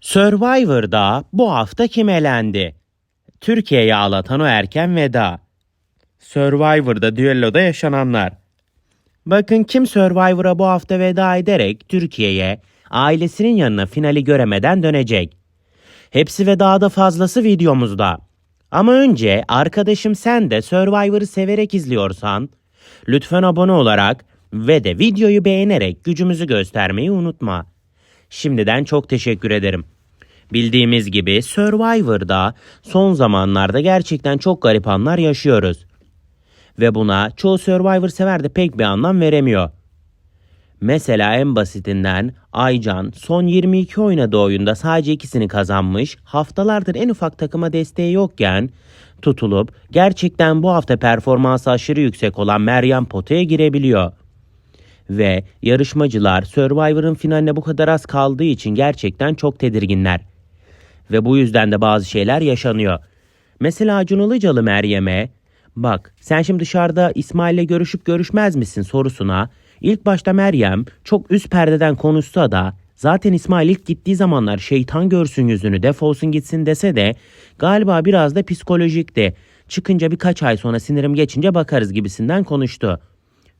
Survivor'da bu hafta kim elendi? Türkiye'yi ağlatan o erken veda. Survivor'da düelloda yaşananlar. Bakın kim Survivor'a bu hafta veda ederek Türkiye'ye ailesinin yanına finali göremeden dönecek. Hepsi ve daha da fazlası videomuzda. Ama önce arkadaşım sen de Survivor'ı severek izliyorsan lütfen abone olarak ve de videoyu beğenerek gücümüzü göstermeyi unutma. Şimdiden çok teşekkür ederim. Bildiğimiz gibi Survivor'da son zamanlarda gerçekten çok garip anlar yaşıyoruz. Ve buna çoğu Survivor sever de pek bir anlam veremiyor. Mesela en basitinden Aycan son 22 oynadığı oyunda sadece ikisini kazanmış, haftalardır en ufak takıma desteği yokken tutulup gerçekten bu hafta performansı aşırı yüksek olan Meryem potaya girebiliyor. Ve yarışmacılar Survivor'ın finaline bu kadar az kaldığı için gerçekten çok tedirginler. Ve bu yüzden de bazı şeyler yaşanıyor. Mesela Acun Ilıcalı Meryem'e bak sen şimdi dışarıda İsmail'le görüşüp görüşmez misin sorusuna ilk başta Meryem çok üst perdeden konuşsa da zaten İsmail ilk gittiği zamanlar şeytan görsün yüzünü defolsun gitsin dese de galiba biraz da psikolojikti. Çıkınca birkaç ay sonra sinirim geçince bakarız gibisinden konuştu.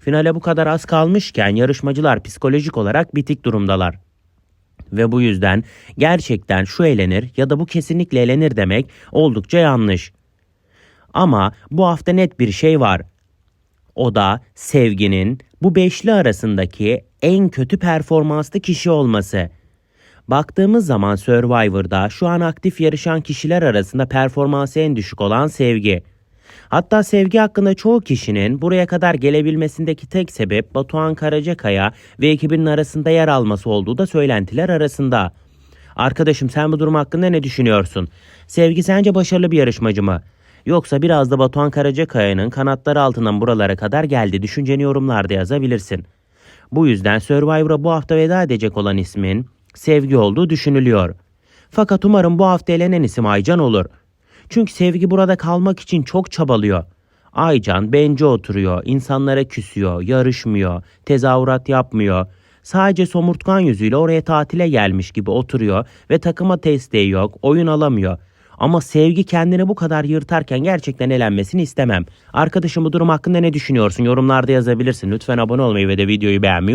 Finale bu kadar az kalmışken yarışmacılar psikolojik olarak bitik durumdalar. Ve bu yüzden gerçekten şu elenir ya da bu kesinlikle elenir demek oldukça yanlış. Ama bu hafta net bir şey var. O da sevginin bu beşli arasındaki en kötü performanslı kişi olması. Baktığımız zaman Survivor'da şu an aktif yarışan kişiler arasında performansı en düşük olan Sevgi. Hatta Sevgi hakkında çoğu kişinin buraya kadar gelebilmesindeki tek sebep Batuhan Karacakaya ve ekibinin arasında yer alması olduğu da söylentiler arasında. Arkadaşım sen bu durum hakkında ne düşünüyorsun? Sevgi sence başarılı bir yarışmacı mı? Yoksa biraz da Batuhan Karacakaya'nın kanatları altından buralara kadar geldi. Düşünceni yorumlarda yazabilirsin. Bu yüzden Survivor'a bu hafta veda edecek olan ismin Sevgi olduğu düşünülüyor. Fakat umarım bu hafta elenen isim Aycan olur. Çünkü Sevgi burada kalmak için çok çabalıyor. Aycan bence oturuyor, insanlara küsüyor, yarışmıyor, tezahürat yapmıyor. Sadece somurtkan yüzüyle oraya tatile gelmiş gibi oturuyor ve takıma desteği yok, oyun alamıyor. Ama Sevgi kendini bu kadar yırtarken gerçekten elenmesini istemem. Arkadaşım bu durum hakkında ne düşünüyorsun? Yorumlarda yazabilirsin. Lütfen abone olmayı ve de videoyu beğenmeyi